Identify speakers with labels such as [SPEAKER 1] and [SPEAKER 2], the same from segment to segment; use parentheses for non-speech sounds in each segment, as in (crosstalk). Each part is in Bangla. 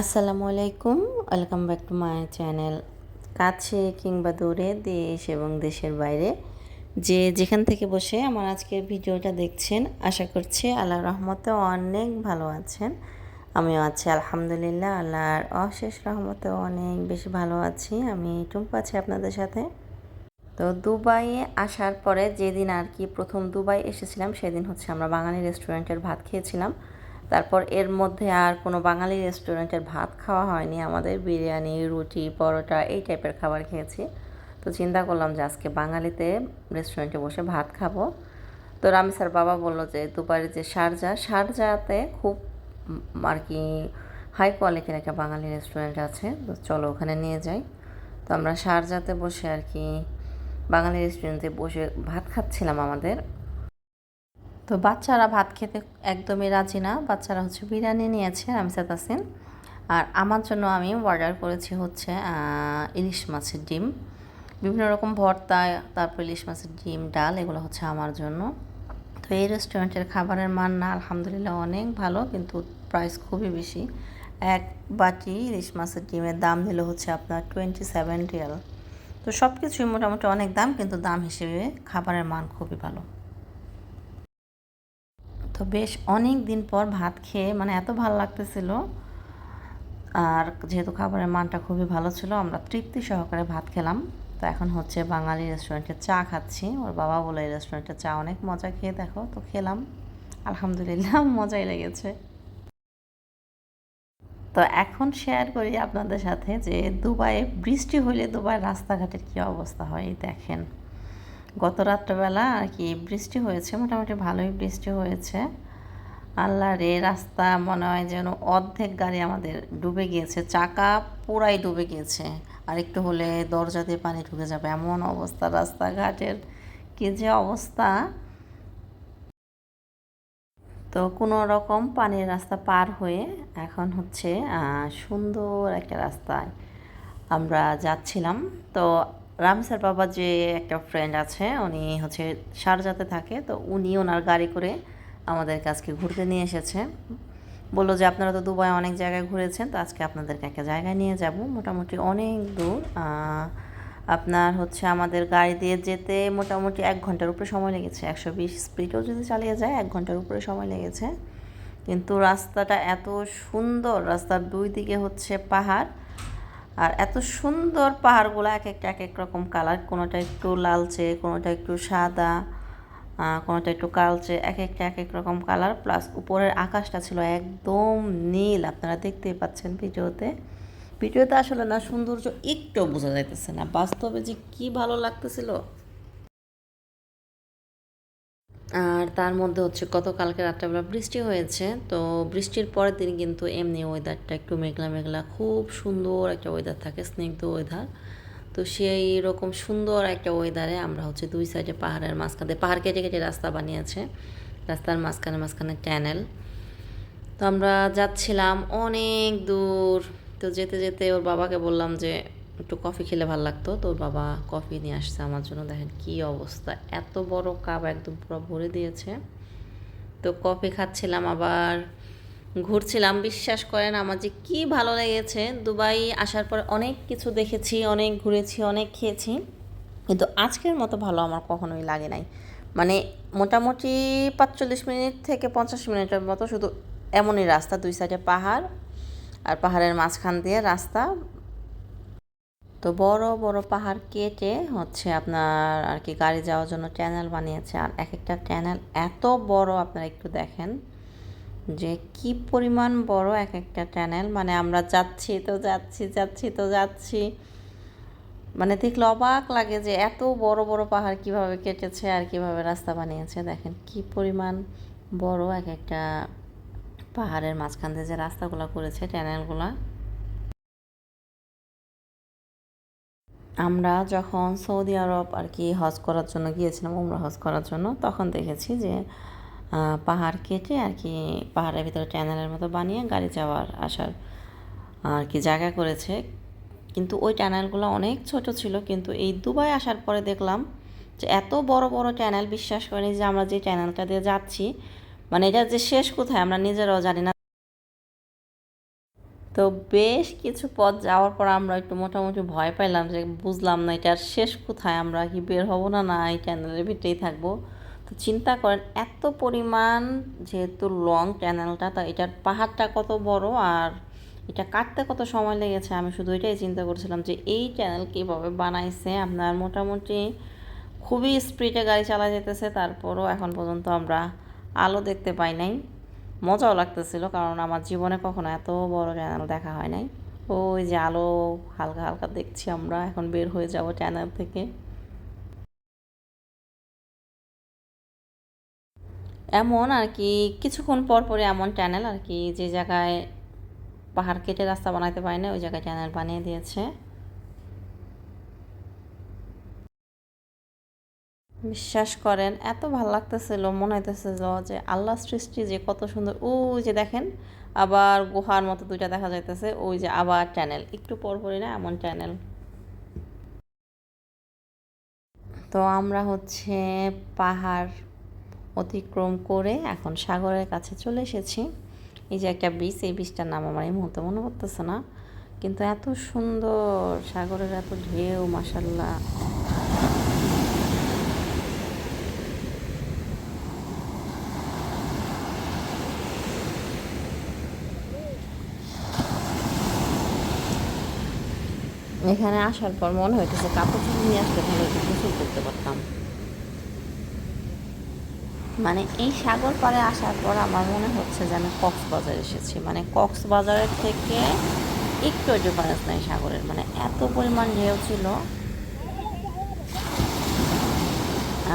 [SPEAKER 1] আসসালামু আলাইকুম, welcome back to my channel. কাছে কিংবা দূরে দেশ এবং দেশের বাইরে, যে যেখান থেকে বসে আমার আজকের ভিডিওটা দেখছেন, আশা করছি আল্লাহ রহমতে অনেক ভালো আছেন। আমিও আছি, আলহামদুলিল্লাহ, আল্লাহর অশেষ রহমতে অনেক বেশি ভালো আছি। আমি টুম্পা আছি আপনাদের সাথে। তো দুবাইয়ে আসার পরে যেদিন আর কি প্রথম দুবাই এসেছিলাম, সেদিন হচ্ছে আমরা বাঙালি রেস্টুরেন্টের ভাত খেয়েছিলাম। তারপর এর মধ্যে আর কোনো বাঙালি রেস্টুরেন্টের ভাত খাওয়া হয়নি। আমাদের বিরিয়ানি, রুটি, পরোটা এই টাইপের খাবার খেয়েছি। তো চিন্তা করলাম যে আজকে বাঙালিতে রেস্টুরেন্টে বসে ভাত খাব। তো রামিসার বাবা বলল যে দুবাইয়ের যে শারজা শারজাতে খুব আর কি হাই কোয়ালিটির একটা বাঙালি রেস্টুরেন্ট আছে। তো চলো ওখানে নিয়ে যাই। তো আমরা শারজাতে বসে আর কি বাঙালি রেস্টুরেন্টে বসে ভাত খাচ্ছিলাম আমাদের। তো বাচ্চারা ভাত খেতে একদমই রাজি না। বাচ্চারা হচ্ছে বিরিয়ানি নিয়েছে রামসাদ তাসিন। আর আমার জন্য আমি অর্ডার করেছি হচ্ছে ইলিশ মাছের ডিম। বিভিন্ন রকম ভর্তা, তারপর ইলিশ মাছের ডিম, ডাল, এগুলো হচ্ছে আমার জন্য। তো এই রেস্টুরেন্টের খাবারের মান না, আলহামদুলিল্লাহ অনেক ভালো, কিন্তু প্রাইস খুবই বেশি। এক বাটি ইলিশ মাছের ডিমের দাম নিল হচ্ছে আপনার টোয়েন্টি সেভেন রিয়াল তো সব কিছুই মোটামুটি অনেক দাম, কিন্তু দাম হিসেবে খাবারের মান খুবই ভালো। তো বেশ অনেক দিন পর ভাত খেয়ে মানে এত ভালো লাগতেছিল। আর যেহেতু খাবারের মানটা খুবই ভালো ছিল, আমরা তৃপ্তি সহকারে ভাত খেলাম। তো এখন হচ্ছে বাঙালি রেস্টুরেন্টে চা খাচ্ছি। ওর বাবা বলে, এই রেস্টুরেন্টে চা অনেক মজা খেয়ে দেখো। তো খেলাম। আলহামদুলিল্লাহ (laughs) মজাই লেগেছে। তো এখন শেয়ার করি আপনাদের সাথে যে দুবাইয়ে বৃষ্টি হলে দুবাই রাস্তাঘাটের কী অবস্থা হয় দেখেন। গত রাত্রেবেলা আর কি বৃষ্টি হয়েছে, মোটামুটি ভালোই বৃষ্টি হয়েছে। আল্লাহ রে রাস্তা মনে হয় যেন অর্ধেক গাড়ি আমাদের ডুবে গিয়েছে, চাকা পুরাই ডুবে গিয়েছে। আর একটু হলে দরজা দিয়ে পানি ঢুকে যাবে, এমন অবস্থা রাস্তাঘাটের। কি যে অবস্থা। তো কোনো রকম পানির রাস্তা পার হয়ে এখন হচ্ছে সুন্দর একটা রাস্তায় আমরা যাচ্ছিলাম। তো রামসার বাবা যে একটা ফ্রেন্ড আছে, উনি হচ্ছে শারজাতে থাকে, তো উনি ওনার গাড়ি করে আমাদের আজকে ঘুরতে নিয়ে এসেছে। বলল যে, আপনারা তো দুবাই অনেক জায়গায় ঘুরেছেন, তো আজকে আপনাদেরকে একটা জায়গায় নিয়ে যাব। মোটামুটি অনেক দূর আপনার হচ্ছে আমাদের গাড়ি দিয়ে যেতে মোটামুটি এক ঘণ্টার উপরে সময় লেগেছে। একশো বিশ স্পিডও যদি চালিয়ে যায়, এক ঘণ্টার উপরে সময় লেগেছে। কিন্তু রাস্তাটা এত সুন্দর, রাস্তার দুই দিকে হচ্ছে পাহাড় আর এত সুন্দর পাহাড়গুলো এক একটা, এক এক রকম কালার কোনোটা একটু লালচে, কোনোটা একটু সাদা কোনোটা একটু কালচে, এক একটা, এক এক রকম কালার প্লাস উপরের আকাশটা ছিল একদম নীল। আপনারা দেখতেই পাচ্ছেন ভিডিওতে। ভিডিওতে আসলে না, সৌন্দর্য একটু বোঝা যাইতেছে না। বাস্তবে যে কি ভালো লাগতেছিল আর তার মধ্যে হচ্ছে গতকালকে রাত্রেবেলা বৃষ্টি হয়েছে, তো বৃষ্টির পরের দিন কিন্তু এমনি ওয়েদারটা একটু মেঘলা মেঘলা, খুব সুন্দর একটা ওয়েদার থাকে, স্নিগ্ধ ওয়েদার তো সেই রকম সুন্দর একটা ওয়েদারে আমরা হচ্ছে দুই সাইডে পাহাড়ের মাঝখানে, পাহাড় কেটে কেটে রাস্তা বানিয়েছে, রাস্তার মাঝখানে মাঝখানে ট্যানেল তো আমরা যাচ্ছিলাম অনেক দূর, তো যেতে যেতে ওর বাবাকে বললাম যে একটু কফি খেলে ভালো লাগতো। তো ওর বাবা কফি নিয়ে আসছে আমার জন্য। দেখেন কি অবস্থা। এত বড় কাপ একদম পুরো ভরে দিয়েছে। তো কফি খাচ্ছিলাম আবার, ঘুরছিলাম। বিশ্বাস করেন আমার যে কী ভালো লেগেছে। দুবাই আসার পর অনেক কিছু দেখেছি, অনেক ঘুরেছি, অনেক খেয়েছি। কিন্তু আজকের মতো ভালো আমার কখনোই লাগে নাই। মানে মোটামুটি পাঁচচল্লিশ মিনিট থেকে পঞ্চাশ মিনিটের মতো। শুধু এমনই রাস্তা, দুই সাইডে পাহাড় আর পাহাড়ের মাঝখান দিয়ে রাস্তা। তো বড় বড় পাহাড় কেটে হচ্ছে আপনার আর কি গাড়ি যাওয়ার জন্য ট্যানেল বানিয়েছে। আর এক একটা ট্যানেল এত বড় আপনারা একটু দেখেন যে কি পরিমাণ বড় এক একটা ট্যানেল মানে আমরা যাচ্ছি তো যাচ্ছি যাচ্ছি তো যাচ্ছি। মানে দেখলে অবাক লাগে যে এত বড় বড় পাহাড় কীভাবে কেটেছে আর কীভাবে রাস্তা বানিয়েছে। দেখেন কি পরিমাণ বড় এক একটা পাহাড়ের মাঝখান দিয়ে যে রাস্তাগুলো করেছে ট্যানেলগুলা আমরা যখন সৌদি আরব আর কি হজ করার জন্য গিয়েছিলাম, উমরা হজ করার জন্য, তখন দেখেছি যে পাহাড় কেটে আর কি পাহাড়ের ভিতরে ট্যানেলের মতো বানিয়ে গাড়ি যাওয়ার আসার, আর কি জায়গা করেছে। কিন্তু ওই ট্যানেলগুলো অনেক ছোট ছিল, কিন্তু এই দুবাই আসার পরে দেখলাম যে, এত বড় বড় ট্যানেল বিশ্বাস করেনি যে আমরা যে ট্যানেলটা দিয়ে যাচ্ছি মানে এটা যে শেষ কোথায় আমরা নিজেরাও জানি না। তো বেশ কিছু পথ যাওয়ার পর আমরা একটু মোটামুটি ভয় পাইলাম যে বুঝলাম না এটার শেষ কোথায়, আমরা কি বের হব না না এই চ্যানেলের ভিতরেই থাকব। তো চিন্তা করেন, এত পরিমাণ যেহেতু লং চ্যানেলটা তা এটার পাহাড়টা কত বড় আর এটা কাটতে কত সময় লেগেছে, আমি শুধু এটাই চিন্তা করছিলাম যে এই চ্যানেল কীভাবে বানাইছে, আপনার মোটামুটি খুবই স্পিডে গাড়ি চালা যেতেছে, তারপরও এখন পর্যন্ত আমরা আলো দেখতে পাই নাই। মজাও লাগতেছিল, কারণ আমার জীবনে কখনো এত বড় চ্যানেল দেখা হয় নাই। ওই যে আলো, হালকা হালকা দেখছি আমরা, এখন বের হয়ে যাব চ্যানেল থেকে। এমন আর কি, কিছুক্ষণ পর পরে এমন চ্যানেল আর কি, যে জায়গায় পাহাড় কেটে রাস্তা বানাইতে পারে না ওই জায়গায় চ্যানেল বানিয়ে দিয়েছে। বিশ্বাস করেন, এত ভালো লাগতেছিল, মনে হইতেছিল যে আল্লাহ সৃষ্টি যে কত সুন্দর। ওই যে দেখেন, আবার গুহার মতো দুইটা দেখা যাইতেছে, ওই যে আবার চ্যানেল একটু পর পরই না, এমন চ্যানেল তো আমরা হচ্ছে পাহাড় অতিক্রম করে এখন সাগরের কাছে চলে এসেছি। এই যে একটা বীচ এই বীচটার নাম আমার এই মুহূর্তে মনে করতেছে না। কিন্তু এত সুন্দর, সাগরের এত ঢেউ মাসাল্লাহ এখানে আসার পর মনে হইতেছে কাপড় চোপড় নিয়ে আসতে ভালো গোসল করতে পারতাম। মানে এই সাগর পাড়ে আসার পর আমার মনে হচ্ছে যে আমি কক্সবাজার এসেছি। মানে কক্সবাজারের থেকে একটু ডিফারেন্স নাই সাগরের। মানে এত পরিমাণ ঢেউ ছিল।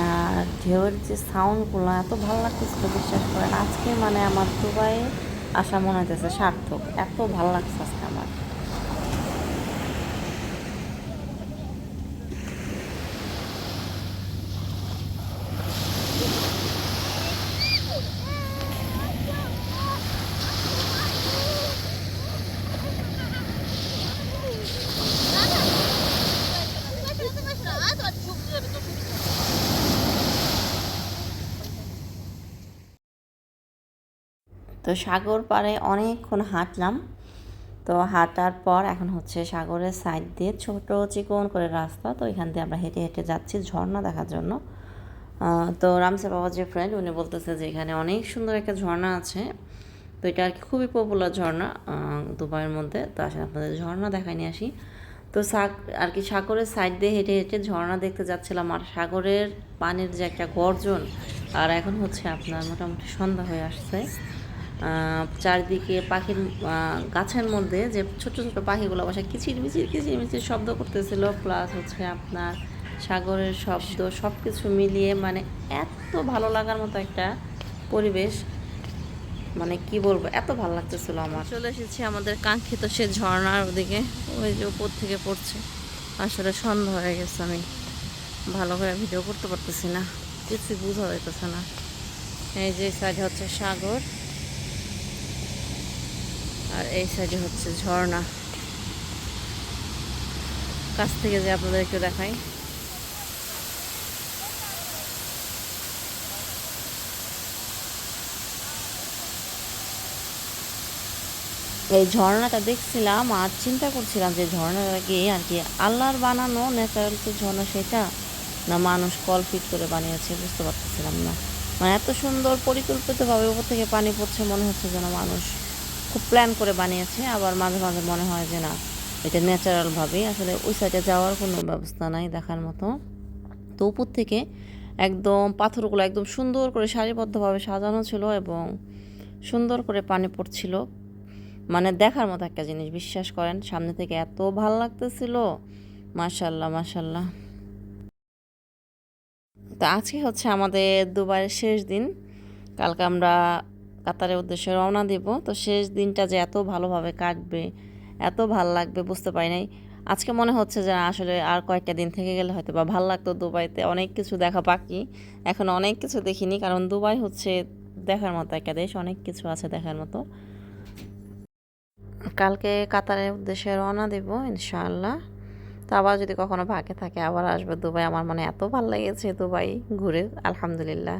[SPEAKER 1] আর ঢেউয়ের যে সাউন্ডগুলো এত ভালো লাগতেছিল, বিশ্বাস করেন। আজকে মানে আমার দুবাই আসা মনে হইতেছে সার্থক। এত ভালো লাগছে আজকে আমার। তো সাগর পাড়ে অনেকক্ষণ হাঁটলাম। তো হাঁটার পর এখন হচ্ছে সাগরের সাইড দিয়ে ছোট চিকন করে রাস্তা। তো এখান দিয়ে আমরা হেঁটে হেঁটে যাচ্ছি ঝর্ণা দেখার জন্য। তো রামসে বাবা যে ফ্রেন্ড উনি বলতেছে যে এখানে অনেক সুন্দর একটা ঝর্ণা আছে। তো এটা আর কি খুবই পপুলার ঝর্ণা দুবাইয়ের মধ্যে। তো আসলে আপনাদের ঝর্ণা দেখাই নিয়ে আসি। তো সাগ, আর কি সাগরের সাইড দিয়ে হেঁটে হেঁটে ঝর্ণা দেখতে যাচ্ছিলাম। আর সাগরের পানির যে একটা গর্জন, আর এখন হচ্ছে আপনার মোটামুটি সন্ধ্যা হয়ে আসছে। চারদিকে পাখির গাছের মধ্যে যে ছোট ছোট পাখিগুলো বসে কিচির মিচির কিচির মিচির শব্দ করতেছিল প্লাস হচ্ছে আপনার সাগরের শব্দ সব কিছু মিলিয়ে মানে এত ভালো লাগার মতো একটা পরিবেশ। মানে কি বলব, এত ভালো লাগতেছিল আমার। চলে এসেছি আমাদের কাঙ্ক্ষিত সে ঝর্ণার ওদিকে, ওই যে উপর থেকে পড়ছে। আসলে সন্ধ্যা হয়ে গেছে, আমি ভালো করে ভিডিও করতে পারতেছি না কিছু বোঝা যাইতেছে না। এই যে সাইড হচ্ছে সাগর। আর এই সাইডে হচ্ছে ঝর্ণা। কাছ থেকে যে আপনাদের একটু দেখাই। এই ঝর্ণাটা দেখছিলাম আর চিন্তা করছিলাম যে ঝর্ণাটা কি আর কি আল্লাহর বানানো ন্যাচারাল যে ঝর্ণা সেটা না মানুষ কল ফিট করে বানিয়েছে, বুঝতে পারতেছিলাম না। মানে এত সুন্দর পরিকল্পিতভাবে উপর থেকে পানি পড়ছে, মনে হচ্ছে যেন মানুষ খুব প্ল্যান করে বানিয়েছে, আবার মাঝে মাঝে মনে হয় যে না, এটা ন্যাচারালভাবেই আসলে ওই সাইডে যাওয়ার কোনো ব্যবস্থা নাই দেখার মতো। তো উপর থেকে একদম পাথরগুলো একদম সুন্দর করে সারিবদ্ধভাবে সাজানো ছিল এবং সুন্দর করে পানি পড়ছিল। মানে দেখার মতো একটা জিনিস, বিশ্বাস করেন। সামনে থেকে এত ভালো লাগতেছিল। মাশাল্লাহ মাশাল্লাহ। তো আজকে হচ্ছে আমাদের দুবারের শেষ দিন। কালকে আমরা কাতারের উদ্দেশ্যে রওনা দেব। তো শেষ দিনটা যে এত ভালোভাবে কাটবে, এত ভালো লাগবে বুঝতে পারি নাই। আজকে মনে হচ্ছে যে আসলে আর কয়েকটা দিন থেকে গেলে হয়তো বা ভালো লাগতো দুবাইতে। অনেক কিছু দেখা বাকি। এখন অনেক কিছু দেখিনি, কারণ দুবাই হচ্ছে দেখার মতো একটা দেশ, অনেক কিছু আছে দেখার মতো। কালকে কাতারের উদ্দেশ্যে রওনা দেব, ইনশাআল্লাহ। তো আবার যদি কখনো ভাগে থাকে, আবার আসবে দুবাই। আমার মনে এত ভালো লেগেছে দুবাই ঘুরে, আলহামদুলিল্লাহ।